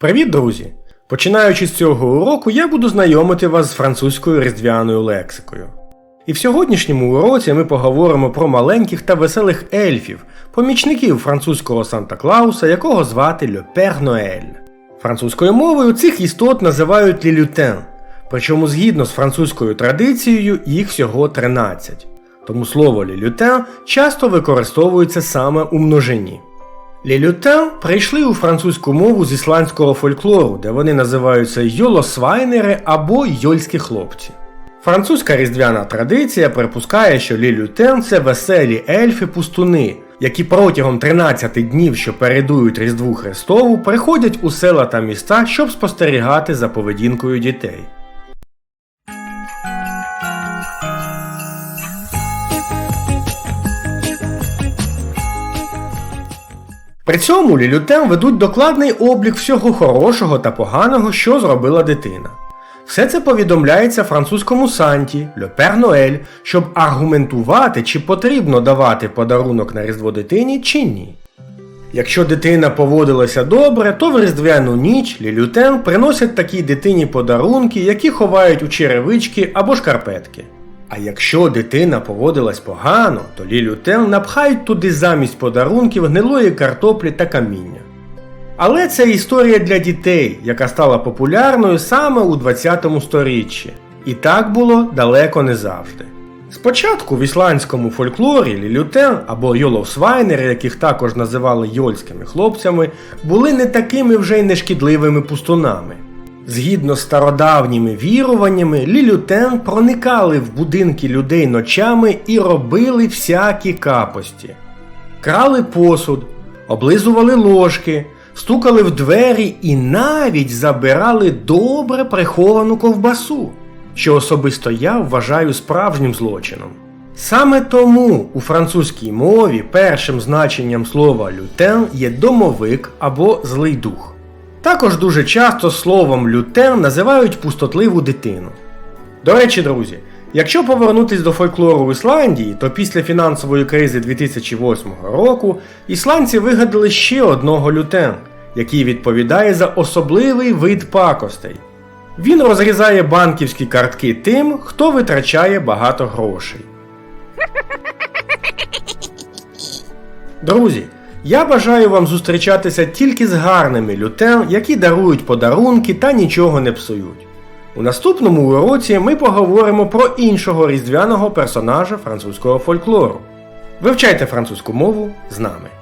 Привіт, друзі! Починаючи з цього уроку, я буду знайомити вас з французькою різдвяною лексикою. І в сьогоднішньому уроці ми поговоримо про маленьких та веселих ельфів, помічників французького Санта Клауса, якого звати Le Père Noël. Французькою мовою цих істот називають лілютен, причому згідно з французькою традицією їх всього 13. Тому слово лілютен часто використовується саме у множині. Лілютен прийшли у французьку мову з ісландського фольклору, де вони називаються йолосвайнери або йольські хлопці. Французька різдвяна традиція припускає, що лілютен це веселі ельфи-пустуни, які протягом 13 днів, що передують Різдву Христову, приходять у села та міста, щоб спостерігати за поведінкою дітей. При цьому лілютем ведуть докладний облік всього хорошого та поганого, що зробила дитина. Все це повідомляється французькому Санті, Père Noël, щоб аргументувати, чи потрібно давати подарунок на Різдво дитині чи ні. Якщо дитина поводилася добре, то в різдвяну ніч лілютен приносять такій дитині подарунки, які ховають у черевички або шкарпетки. А якщо дитина поводилась погано, то лілютен напхають туди замість подарунків гнилої картоплі та каміння. Але це історія для дітей, яка стала популярною саме у 20 сторіччі. І так було далеко не завжди. Спочатку в ісландському фольклорі лілютен або йоловсвайнери, яких також називали йольськими хлопцями, були не такими вже й нешкідливими пустунами. Згідно стародавніми віруваннями, лілютен проникали в будинки людей ночами і робили всякі капості. Крали посуд, облизували ложки, стукали в двері і навіть забирали добре приховану ковбасу, що особисто я вважаю справжнім злочином. Саме тому у французькій мові першим значенням слова лютен є домовик або злий дух. Також дуже часто словом лютен називають пустотливу дитину. До речі, друзі, якщо повернутись до фольклору в Ісландії, то після фінансової кризи 2008 року ісландці вигадали ще одного лютен, який відповідає за особливий вид пакостей. Він розрізає банківські картки тим, хто витрачає багато грошей. Друзі, я бажаю вам зустрічатися тільки з гарними лютем, які дарують подарунки та нічого не псують. У наступному уроці ми поговоримо про іншого різдвяного персонажа французького фольклору. Вивчайте французьку мову з нами.